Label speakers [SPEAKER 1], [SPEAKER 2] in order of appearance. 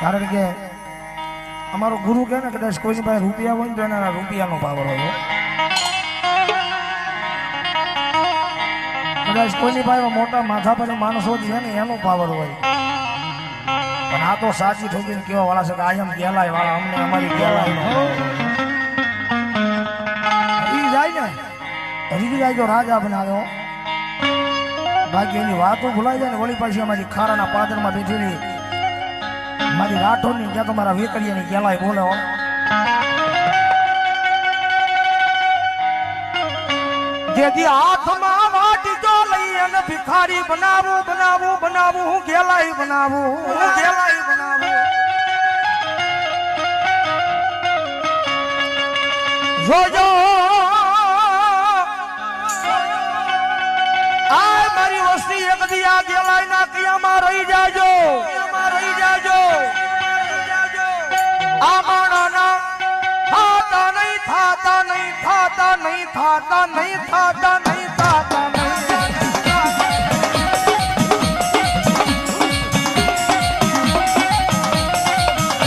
[SPEAKER 1] કારણ કે અમારો ગુરુ કહે ને કદાચ કોઈની પાસે રૂપિયા હોય તો એના રૂપિયાનો પાવર હોય કદાચ કોઈની પાસે મોટા માથા પર માણસો જ છે ને એનો પાવર હોય. પણ આ તો સાચી ઠોકીને કેવા વાળા છે કે આયમ ગેલાય વાળા, અમને અમારી ગેલાય હરી જાય ને. હરી જાય તો રાજા બનાવ્યો બાકી એની વાતો ભૂલાઈ જાય ને વળી પાછી અમારી ખારાના પાદરમાં બેઠેલી મારી રાઠોડની ત્યાં તો મારા વેકરિયાની ગેલાય બોલે હો. જેથી હાથમાં વાટીજો લઈ અને ભિખારી બનાવું બનાવું બનાવું, હું ગેલાઈ બનાવું, હું ગેલાઈ બનાવું. જોજો. આ મારી વસ્તી એક દી આ ગેલાઈ ના આ માણાના થાતા નહીં થાતા નહીં થાતા નહીં થાતા નહીં થાતા નહીં. થાતા